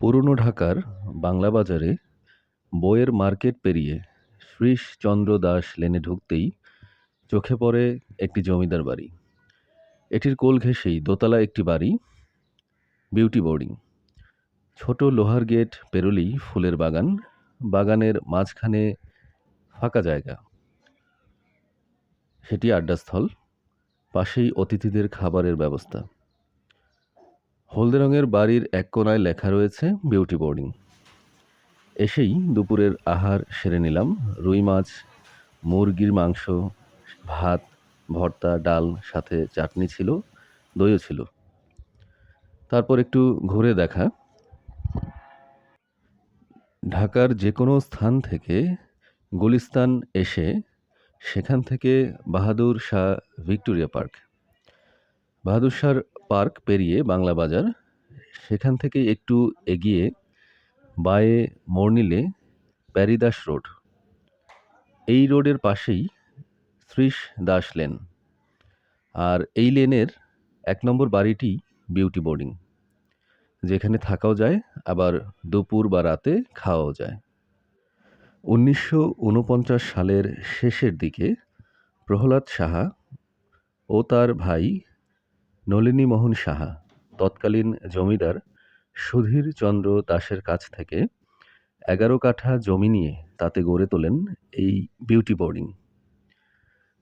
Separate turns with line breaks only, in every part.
পুরনো ঢাকার বাংলা বাজারে বইয়ের মার্কেট পেরিয়ে শ্রীশচন্দ্র দাস লেনে ঢুকতেই চোখে পড়ে একটি জমিদার বাড়ি। এটির কোল ঘেঁষেই দোতলা একটি বাড়ি, বিউটি বোর্ডিং। ছোট লোহার গেট পেরোলেই ফুলের বাগান, বাগানের মাঝখানে ফাঁকা জায়গা। সেটি আড্ডাস্থল, পাশেই অতিথিদের খাবারের ব্যবস্থা। হলদে রঙের বাড়ির এক কোণায় লেখা রয়েছে বিউটি বোর্ডিং। এসেই দুপুরের আহার সেরে নিলাম। রুই মাছ, মুরগির মাংস, ভাত, ভর্তা, ডাল, সাথে চাটনি ছিল, দইও ছিল। তারপর একটু ঘুরে দেখা। ঢাকার যে কোনো স্থান থেকে গুলিস্তান এসে সেখান থেকে Bahadur Shah Victoria park. Bahadur Shah park পেরিয়ে বাংলা বাজার। সেখান থেকে একটু এগিয়ে বায়ে মোড় নিলে প্যারিদাস রোড। এই রোডের পাশেই শ্রীশ দাস লেন। আর এই লেনের এক নম্বর বাড়িটি বিউটি বোর্ডিং। যেখানে থাকাও যায়, আবার দুপুর বা রাতে খাওয়াও যায়। উনিশশো উনপঞ্চাশ সালের শেষের দিকে প্রহ্লাদ সাহা ও তার ভাই নলিনীমোহন সাহা, তৎকালীন জমিদার সুধীর চন্দ্র দাসের কাছ থেকে এগারো কাঠা জমি নিয়ে তাতে গড়ে তোলেন এই বিউটি বোর্ডিং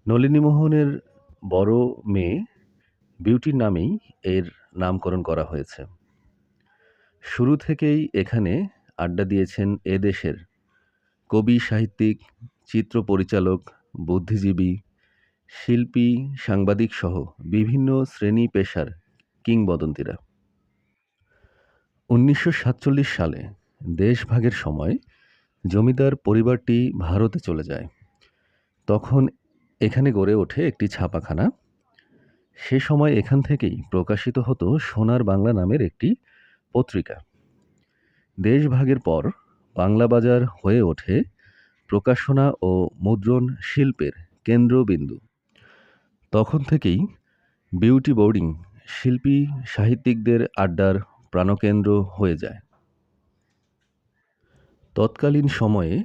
নলিনীমোহনের বড় মেয়ে বিউটির নামেই এর নামকরণ করা হয়েছে। শুরু থেকেই এখানে আড্ডা দিয়েছেন এদেশের কবি, সাহিত্যিক, চিত্র পরিচালক, বুদ্ধিজীবী শিল্পী, সাংবাদিক সহ বিভিন্ন শ্রেণি পেশার কিংবদন্তিরা। উনিশশো সাতচল্লিশ সালে দেশভাগের সময় জমিদার পরিবারটি ভারতে চলে যায়। তখন এখানে গড়ে ওঠে একটি ছাপাখানা। সে সময় এখান থেকেই প্রকাশিত হতো সোনার বাংলা নামের একটি পত্রিকা। দেশভাগের পর বাংলা বাজার হয়ে ওঠে প্রকাশনা ও মুদ্রণ শিল্পের কেন্দ্রবিন্দু। তখন থেকেই বিউটি বোর্ডিং শিল্পী সাহিত্যিকদের আড্ডার প্রাণকেন্দ্র হয়ে যায়। তৎকালীন সময়ে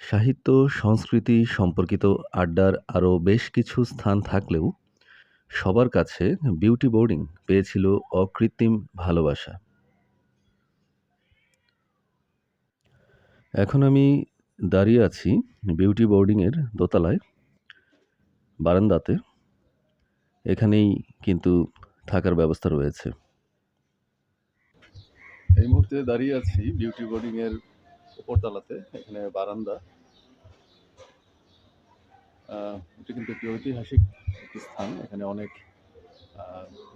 সাহিত্য সংস্কৃতি সম্পর্কিত আড্ডার আরও বেশ কিছু স্থান থাকলেও সবার কাছে বিউটি বোর্ডিং পেয়েছিল অকৃত্রিম ভালোবাসা। এখন আমি দাঁড়িয়ে আছি বিউটি বোর্ডিংয়ের দোতলায়, বারান্দাতে। এখানেই কিন্তু থাকার ব্যবস্থা রয়েছে। এই মুহূর্তে দাঁড়িয়ে আছি বিউটি বোর্ডিং বোর্ডিংয়ের উপরতলাতে এখানে বারান্দা। এটা কিন্তু একটি ঐতিহাসিক একটি স্থান। এখানে অনেক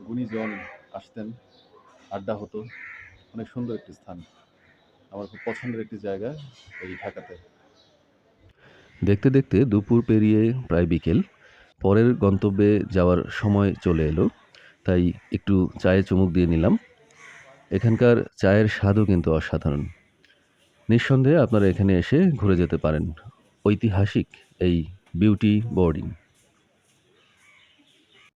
গুণীজন আসতেন আড্ডা হতো অনেক সুন্দর একটি স্থান। আমার খুব পছন্দের একটি জায়গা এই ঢাকাতে। দেখতে দেখতে দুপুর পেরিয়ে প্রায় বিকেল। পরের গন্তব্যে যাওয়ার সময় চলে এলো, তাই একটু চায়ে চুমুক দিয়ে নিলাম। এখানকার চায়ের স্বাদও কিন্তু অসাধারণ। নিঃসন্দেহে আপনারা এখানে এসে ঘুরে যেতে পারেন। ঐতিহাসিক এই বিউটি বোর্ডিং